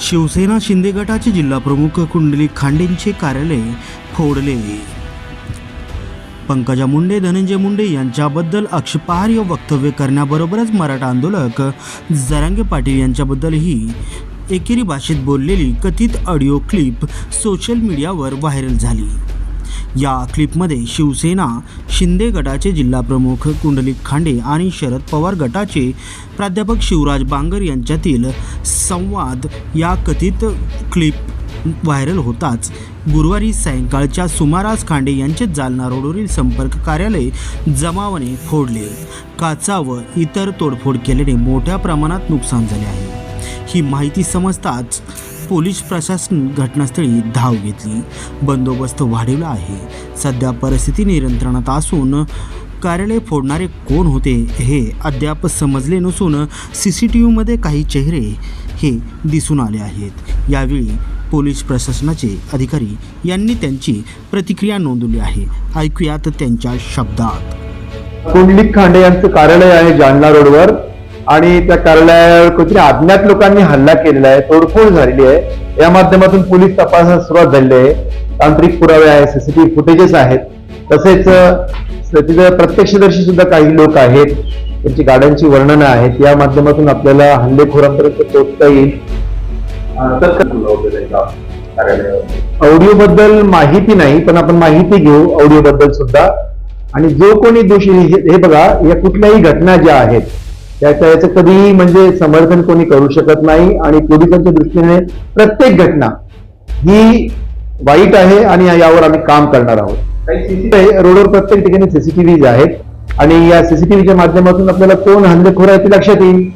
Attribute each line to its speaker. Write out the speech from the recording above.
Speaker 1: शिवसेना शिंदे गटाचे जिल्हाप्रमुख कुंडली खांडेंचे कार्यालय फोडले. पंकजा मुंडे धनंजय मुंडे यांच्याबद्दल आक्षेपार्ह वक्तव्य करण्याबरोबरच मराठा आंदोलक जरांगे पाटील यांच्याबद्दलही एकेरी भाषेत बोललेली कथित ऑडिओ क्लिप सोशल मीडियावर व्हायरल झाली. या क्लिपमध्ये शिवसेना शिंदे गटाचे जिल्हाप्रमुख कुंडलिक खांडे आणि शरद पवार गटाचे प्राध्यापक शिवराज बांगर यांच्यातील संवाद या कथित क्लिप व्हायरल होताच. गुरुवारी सायंकाळच्या सुमारास खांडे यांचे जालना रोडवरील संपर्क कार्यालय जमावाने फोडले. काचा व इतर तोडफोड केल्याने मोठ्या प्रमाणात नुकसान झाले आहे. ही माहिती समजताच पोलीस प्रशासन घटनास्थळी धाव घेतली. बंदोबस्त वाढवला आहे. सध्या परिस्थिती नियंत्रणात असून कार्यालय फोडणारे कोण होते हे अद्याप समजले नसून सी सी टी व्हीमध्ये काही चेहरे हे दिसून आले आहेत. यावेळी पोलीस प्रशासनाचे अधिकारी यांनी त्यांची प्रतिक्रिया नोंदवली आहे. ऐकूयात त्यांच्या शब्दात.
Speaker 2: कुंडलिक खांडे यांचं कार्यालय आहे जालना रोडवर. आणि त्या कार्यालयावर कुठल्या अज्ञात लोकांनी हल्ला केलेला आहे तोडफोड झालेली आहे. या माध्यमातून पोलीस तपासास सुरुवात झालेली आहे. तांत्रिक पुरावे आहे सीसीटीव्ही फुटेजेस आहेत. तसेच तिथे प्रत्यक्षदर्शी सुद्धा काही लोक आहेत. त्यांची गाड्यांची वर्णनं आहेत. या माध्यमातून आपल्याला हल्लेखोरांपर्यंत पोहोचता येईल. ऑडिओ बद्दल माहिती नाही पण आपण माहिती घेऊ ऑडिओ बद्दल सुद्धा. आणि जो कोणी दोषी हे बघा या कुठल्याही घटना ज्या आहेत त्याच्या याचं कधीही म्हणजे समर्थन कोणी करू शकत नाही आणि पोलिसांच्या दृष्टीने प्रत्येक घटना ही वाईट आहे आणि यावर आम्ही काम करणार आहोत. सीसीटीव्ही रोडवर प्रत्येक ठिकाणी सीसीटीव्ही आहेत आणि या सीसीटीव्हीच्या माध्यमातून आपल्याला कोण हल्लेखोर आहे ते लक्षात येईल.